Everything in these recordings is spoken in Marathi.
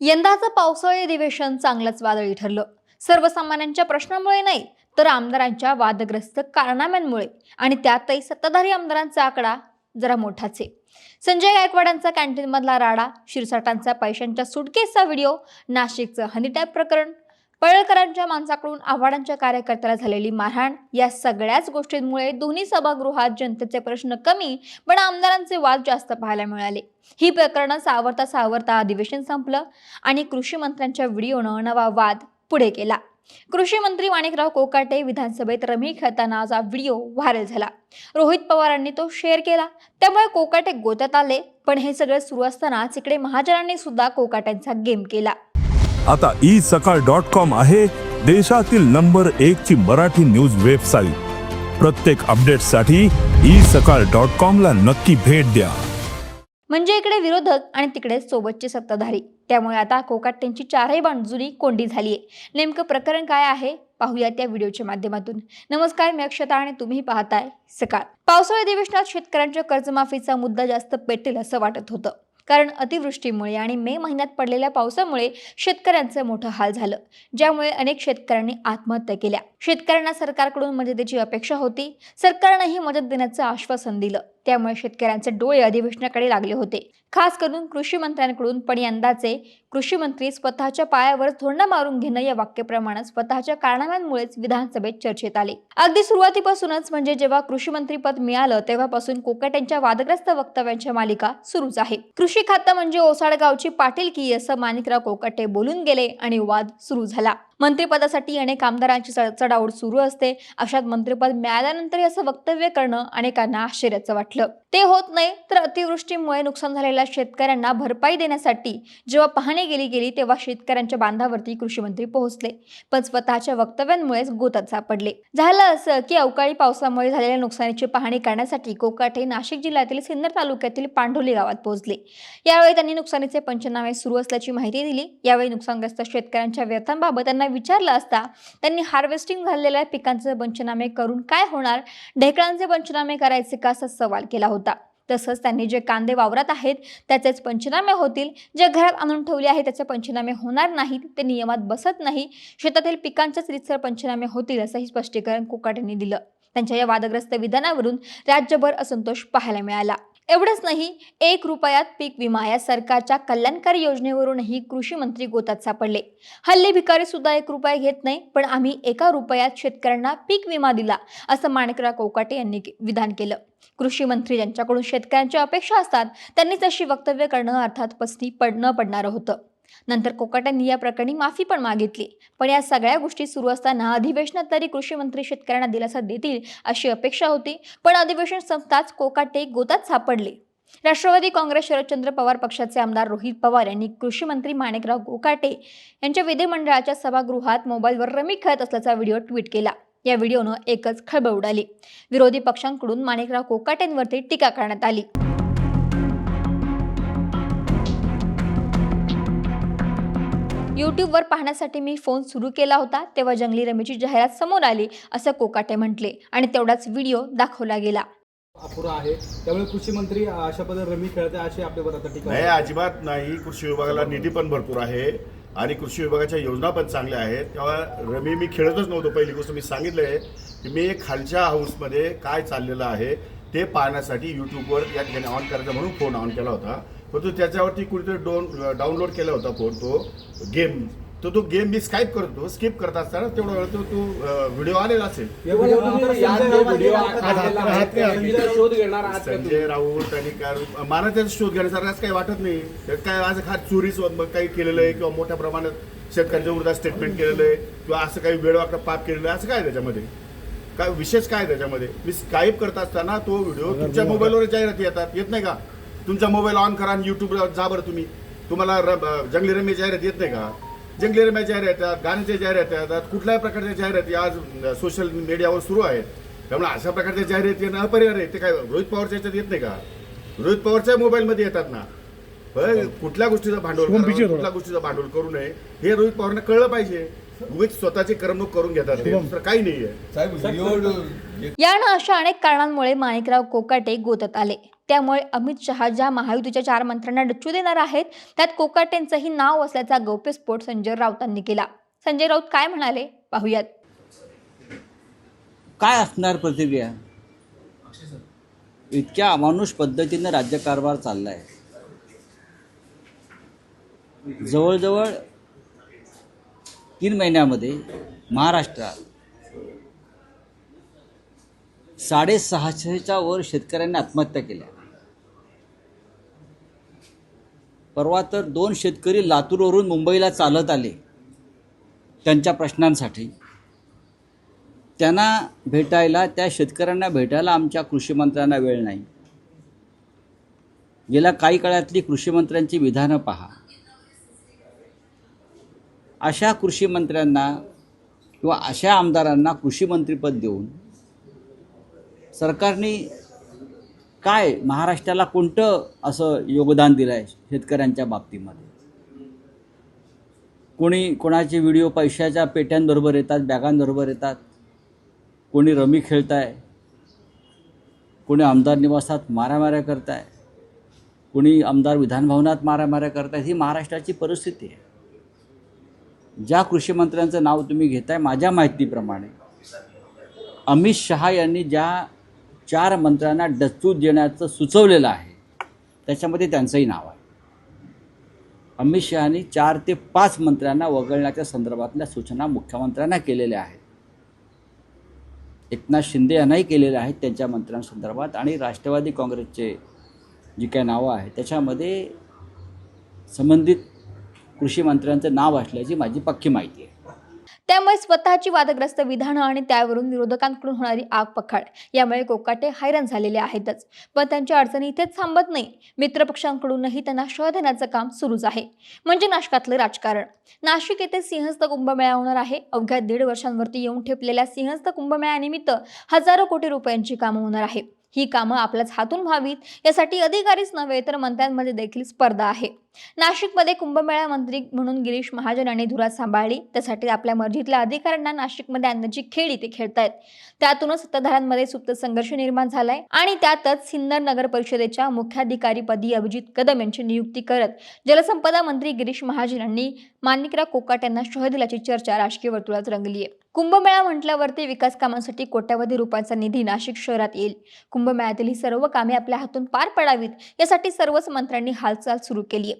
यंदाचं पावसाळी अधिवेशन चांगलंच वादळी ठरलं. सर्वसामान्यांच्या प्रश्नामुळे नाही तर आमदारांच्या वादग्रस्त कारनाम्यांमुळे आणि त्यातही सत्ताधारी आमदारांचा आकडा जरा मोठाच. आहे संजय गायकवाडांचा कॅन्टीनमधला राडा शिरसाटांचा पैशांच्या सुटकेसचा व्हिडिओ नाशिकचं हनीटॅप प्रकरण पळळकरांच्या माणसाकडून आव्हाडांच्या कार्यकर्त्याला झालेली मारहाण या सगळ्याच गोष्टींमुळे दोन्ही सभागृहात जनतेचे प्रश्न कमी पण आमदारांचे वाद जास्त पाहायला मिळाले. ही प्रकरणं सावरता सावरता अधिवेशन संपलं आणि कृषी मंत्र्यांच्या व्हिडिओनं नवा वाद पुढे केला कृषी मंत्री माणिकराव कोकाटे विधानसभेत रमी खेळतानाचा व्हिडिओ व्हायरल झाला. रोहित पवारांनी तो शेअर केला. त्यामुळे कोकाटे गोत्यात आले पण हे सगळं सुरू असतानाच इकडे महाजनांनी सुद्धा कोकाट्यांचा गेम केला. आता ई सकाळ डॉट कॉम आहे देशातील नंबर एक ची मराठी न्यूज वेबसाईट. प्रत्येक अपडेटसाठी ई सकाळ डॉट कॉम ला नक्की भेट द्या. म्हणजे इकडे विरोधक आणि तिकडे सोबतचे सत्ताधारी. त्यामुळे आता कोकाट्यांची चारही बांजुरी कोंडी झाली आहे नेमकं प्रकरण काय आहे? पाहूया त्या व्हिडिओच्या माध्यमातून. नमस्कार मी अक्षता आणि तुम्ही पाहताय सकाळ. पावसाळी अधिवेशनात शेतकऱ्यांच्या कर्जमाफीचा मुद्दा जास्त पेटेल असं वाटत होतं. कारण अतिवृष्टीमुळे आणि मे महिन्यात पडलेल्या पावसामुळे शेतकऱ्यांचं मोठं हाल झालं ज्यामुळे अनेक शेतकऱ्यांनी आत्महत्या केल्या. शेतकऱ्यांना सरकारकडून म्हणजे मदतीची अपेक्षा होती. सरकारनंही मदत देण्याचं आश्वासन दिलं. त्यामुळे शेतकऱ्यांचे डोळे अधिवेशनाकडे लागले होते. खास करून कृषी मंत्र्यांकडून पण यंदाचे कृषी मंत्री स्वतःच्या पायावर धोंडा मारून घेणं या वाक्यप्रमाणे स्वतःच्या कारणांमुळेच विधानसभेत चर्चेत आले. अगदी सुरुवातीपासूनच म्हणजे जेव्हा कृषी मंत्री पद मिळालं तेव्हापासून कोकाट्यांच्या वादग्रस्त वक्तव्यांच्या मालिका सुरूच आहे. कृषी खातं म्हणजे ओसाडगावची पाटीलकी असं माणिकराव कोकाटे बोलून गेले आणि वाद सुरू झाला. मंत्रिपदासाठी अनेक आमदारांची चढ- चढाओढ सुरू असते. अशात मंत्रिपद मिळाल्यानंतर असं वक्तव्य करणं अनेकांना आश्चर्याचं वाटलं. ते होत नाही तर अतिवृष्टीमुळे नुकसान झालेल्या शेतकऱ्यांना भरपाई देण्यासाठी जेव्हा पाहणी गेली गेली तेव्हा शेतकऱ्यांच्या बांधावरती कृषी मंत्री पोहोचले. पण स्वतःच्या वक्तव्यांमुळेच गोतात सापडले. झालं असं की अवकाळी पावसामुळे झालेल्या नुकसानीची पाहणी करण्यासाठी कोकाटे नाशिक जिल्ह्यातील सिन्नर तालुक्यातील पांढोली गावात पोहोचले. यावेळी त्यांनी नुकसानीचे पंचनामे सुरू असल्याची माहिती दिली. यावेळी नुकसानग्रस्त शेतकऱ्यांच्या व्यथांबाबत त्यांना विचारलं असता त्यांनी हार्वेस्टिंग झालेल्या पिकांचे पंचनामे करून काय होणार? ढेकळांचे पंचनामे करायचे का? असा सवाल केला होता. होता. तसंच त्यांनी जे कांदे वावरात आहेत त्याचेच पंचनामे होतील. जे घरात आणून ठेवले आहे त्याचे पंचनामे होणार नाहीत. ते नियमात बसत नाही. शेतातील पिकांचेच रितसर पंचनामे होतील असंही स्पष्टीकरण कोकाट यांनी दिलं. त्यांच्या या वादग्रस्त विधानावरून राज्यभर असंतोष पाहायला मिळाला. एवढंच नाही एक रुपयात पीक विमा या सरकारच्या कल्याणकारी योजनेवरूनही कृषी मंत्री गोतात सापडले. हल्ले भिकारी सुद्धा एक रुपया घेत नाही पण आम्ही एका रुपयात शेतकऱ्यांना पीक विमा दिला असं माणिकराव कोकाटे यांनी विधान केलं. कृषी मंत्री ज्यांच्याकडून शेतकऱ्यांच्या अपेक्षा असतात त्यांनी तशी वक्तव्य करणं अर्थात पसनी पडणं पडणारं होतं. नंतर कोकाट्यांनी या प्रकरणी माफी पण मागितली. पण या सगळ्या गोष्टी सुरू असताना अधिवेशनात तरी कृषी मंत्री शेतकऱ्यांना दिलासा देतील अशी अपेक्षा होती. पण अधिवेशन संपताच कोकाटे गोतात सापडले. राष्ट्रवादी काँग्रेस शरदचंद्र पवार पक्षाचे आमदार रोहित पवार यांनी कृषी मंत्री माणिकराव कोकाटे यांच्या विधिमंडळाच्या सभागृहात मोबाईलवर रमी खेळत असल्याचा व्हिडिओ ट्विट केला. या व्हिडिओनं एकच खळबळ उडाली. विरोधी पक्षांकडून माणिकराव कोकाटेंवरती टीका करण्यात आली. यूट्यूबवर पाहण्यासाठी मी फोन सुरू केला होता तेव्हा जंगली रमेची जाहिरात समोर आली असं कोकाटे म्हटले आणि तेवढाच व्हिडिओ दाखवला गेला. अपुरा आहे. त्यामुळे कृषी मंत्री अशा पद्धतीने रमी खेळते अशी आपल्यावर आता टीका नाही होते. अजिबात नाही. कृषी विभागाला निधी पण भरपूर आहे आणि कृषी विभागाच्या योजना पण चांगल्या आहेत. तेव्हा रमी मी खेळतच नव्हतो. पहिली गोष्ट मी सांगितलंय की मी खालच्या हाऊसमध्ये काय चाललेलं आहे ते पाहण्यासाठी यूट्यूबवर या ठिकाणी ऑन करायचा म्हणून फोन ऑन केला होता. परंतु त्याच्यावरती कुठेतरी डोन डाउनलोड केला होता फोन तो गेम तो तो गेम मी स्काईप करतो स्किप करत असताना तेवढा वेळ तो तो व्हिडिओ आलेला असेल. संजय राऊत आणि काय मला त्याचा शोध घेण्यासारखं असं काही वाटत नाही. त्यात काय आज खात चोरी मग काही केलेलं आहे किंवा मोठ्या प्रमाणात शेतकऱ्यांच्या विरोधात स्टेटमेंट केलेलं आहे किंवा असं काही वेळवाकडं पाप केलेलं आहे असं काय त्याच्यामध्ये? काय विशेष काय आहे त्याच्यामध्ये? मी स्काईप करत असताना तो व्हिडिओ तुमच्या मोबाईलवर जाहिराती येतात येत नाही का? तुमचा मोबाईल ऑन करा आणि युट्यूबला जा बरं तुम्ही. तुम्हाला र- जंगली रमी जाहिरात येत नाही का? जंगली रम्या जाहिरात येतात गाण्याच्या जाहिराती येतात कुठल्याही प्रकारच्या जाहिराती आज सोशल मीडियावर सुरू आहेत. त्यामुळे अशा प्रकारच्या जाहिराती येणं अपरिहार्य आहे. ते काय रोहित पवारच्या याच्यात येत नाही का? रोहित पवारच्या मोबाईलमध्ये येतात ना. होय, कुठल्या गोष्टीचं भांडवल कुठल्या गोष्टीचं भांडवल करू नये हे रोहित पवारनं कळलं पाहिजे. उगीच स्वतःची करमणूक करून घेतात दुसरं काही नाहीये. व्हिडिओ यानं अशा अनेक कारणांमुळे माणिकराव कोकाटे गोतत आले. त्यामुळे अमित शहा ज्या महायुतीच्या चार मंत्र्यांना डच्चू देणार आहेत त्यात कोकाटेंचंही नाव असल्याचा गौप्यस्फोट संजय राऊतांनी केला. संजय राऊत काय म्हणाले? पाहूयात. काय असणार प्रतिक्रिया? इतक्या अमानुष पद्धतीनं राज्यकारभार चालला आहे जवळजवळ तीन महिन्यामध्ये महाराष्ट्रात साडेसहाशेच्या वर शेतकऱ्यांनी आत्महत्या केल्या. परवा तर दोन शेतकरी लातूरवरून मुंबईला चालत आले त्यांच्या प्रश्नांसाठी. त्यांना भेटायला त्या शेतकऱ्यांना भेटायला आमच्या कृषीमंत्र्यांना वेळ नाही. गेल्या काही काळातली कृषीमंत्र्यांची विधानं पहा. अशा कृषीमंत्र्यांना किंवा अशा आमदारांना कृषीमंत्रीपद देऊन सरकारने काय महाराष्ट्राला कोणतं असं योगदान दिलं आहे शेतकऱ्यांच्या बाबतीमध्ये? कोणी कोणाचे व्हिडिओ पैशाच्या पेट्यांबरोबर येतात बॅगांबरोबर येतात? कोणी रमी खेळताय? कोणी आमदार निवासात मारामाऱ्या करताय? कोणी आमदार विधानभवनात मारामाऱ्या करताय? ही महाराष्ट्राची परिस्थिती आहे. ज्या कृषी मंत्र्यांचं नाव तुम्ही घेताय माझ्या माहितीप्रमाणे अमित शहा यांनी ज्या चार मंत्र्यांना डच्चू देण्याचं सुचवलेलं आहे. त्याच्यामध्ये त्यांचंही नाव आहे. अमित शहानी चार ते पाच मंत्र्यांना वगळण्याच्या संदर्भातल्या सूचना मुख्यमंत्र्यांना केलेल्या आहेत. एकनाथ शिंदे यांनाही केलेल्या आहेत त्यांच्या मंत्र्यांसंदर्भात आणि राष्ट्रवादी काँग्रेसचे जी काही नावं आहेत त्याच्यामध्ये संबंधित कृषी मंत्र्यांचं नाव असल्याची माझी पक्की माहिती त्यामुळे स्वतःची वादग्रस्त विधानं आणि त्यावरून विरोधकांकडून होणारी आग पखाड यामुळे कोकाटे हैराण झालेले आहेतच. पण त्यांच्या अडचणी इथेच थांबत नाही. मित्रपक्षांकडूनही त्यांना शह देण्याचं काम सुरूच आहे. म्हणजे नाशकातलं राजकारण. नाशिक येथे सिंहस्थ कुंभमेळा होणार आहे. अवघ्या दीड वर्षांवरती येऊन ठेपलेल्या सिंहस्थ कुंभमेळ्यानिमित्त हजारो कोटी रुपयांची कामं होणार आहे ही कामं आपल्याच हातून व्हावीत यासाठी अधिकारीच नव्हे तर मंत्र्यांमध्ये देखील स्पर्धा आहे. नाशिकमध्ये कुंभमेळा मंत्री म्हणून गिरीश महाजन यांनी धुरा सांभाळली त्यासाठी आपल्या मर्जीतल्या अधिकाऱ्यांना नाशिकमध्ये आणण्याची खेळी ते खेळतायत. त्यातूनच सत्ताधाऱ्यांमध्ये सुप्त संघर्ष निर्माण झालाय आणि त्यातच सिन्नर नगर परिषदेच्या मुख्याधिकारीपदी अभिजित कदम यांची नियुक्ती करत जलसंपदा मंत्री गिरीश महाजन यांनी मानिकराव कोकाट यांना शह दिल्याची चर्चा राजकीय वर्तुळात रंगली आहे कुंभमेळा म्हटल्यावरती विकास कामांसाठी कोट्यावधी रुपयांचा निधी नाशिक शहरात येईल. कुंभमेळ्यातील ही सर्व कामे आपल्या हातून पार पडावीत यासाठी सर्वच मंत्र्यांनी हालचाल सुरू केली आहे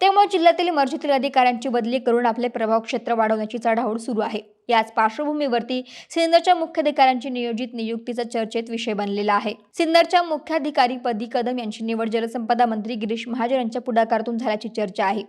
त्यामुळे जिल्ह्यातील मर्जीतील अधिकाऱ्यांची बदली करून आपले प्रभाव क्षेत्र वाढवण्याची चढाओढ सुरू आहे. याच पार्श्वभूमीवरती सिन्नरच्या मुख्याधिकाऱ्यांची नियोजित नियुक्तीचा चर्चेत विषय बनलेला आहे. सिन्नरच्या मुख्याधिकारी पदी कदम यांची निवड जलसंपदा मंत्री गिरीश महाजन यांच्या पुढाकारातून झाल्याची चर्चा आहे.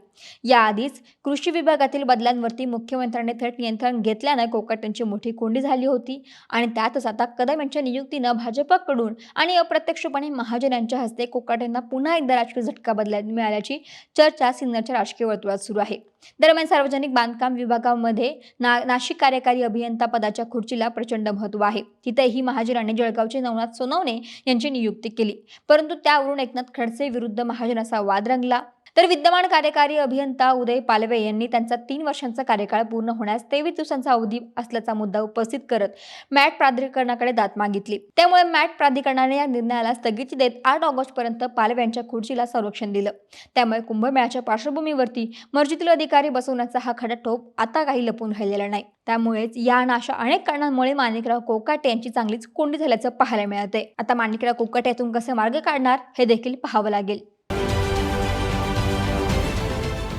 याआधीच कृषी विभागातील बदलांवरती मुख्यमंत्र्यांनी थेट नियंत्रण घेतल्यानं कोकट यांची मोठी कोंडी झाली होती आणि त्यातच आता कदम यांच्या नियुक्तीनं भाजपकडून आणि अप्रत्यक्षपणे महाजन यांच्या हस्ते कोकाट यांना पुन्हा एकदा राजकीय झटका बदला मिळाल्याची चर्चा सिन्नरच्या राजकीय वर्तुळात सुरू आहे. दरम्यान सार्वजनिक बांधकाम विभागामध्ये ना नाशिक कार्यकारी अभियंता पदाच्या खुर्चीला प्रचंड महत्त्व आहे. तिथेही महाजनांनी जळगावचे नवनाथ सोनवणे यांची नियुक्ती केली. परंतु त्यावरून एकनाथ खडसे विरुद्ध महाजन असा वाद रंगला. तर विद्यमान कार्यकारी अभियंता उदय पालवे यांनी त्यांचा तीन वर्षांचा कार्यकाळ पूर्ण होण्यास तेवीस दिवसांचा अवधी असल्याचा मुद्दा उपस्थित करत मॅट प्राधिकरणाकडे दाद मागितली. त्यामुळे मॅट प्राधिकरणाने या निर्णयाला स्थगिती देत आठ ऑगस्टपर्यंत पालवे यांच्या खुर्चीला संरक्षण दिलं. त्यामुळे कुंभमेळ्याच्या पार्श्वभूमीवरती मर्जीतील अधिकारी बसवण्याचा हा खडा ठोप आता काही लपून राहिलेला नाही. त्यामुळेच या आणि अशा अनेक कारणांमुळे माणिकराव कोकाटे यांची चांगलीच कोंडी झाल्याचं पाहायला मिळते आता माणिकराव कोकाटे यातून कसे मार्ग काढणार हे देखील पाहावं लागेल.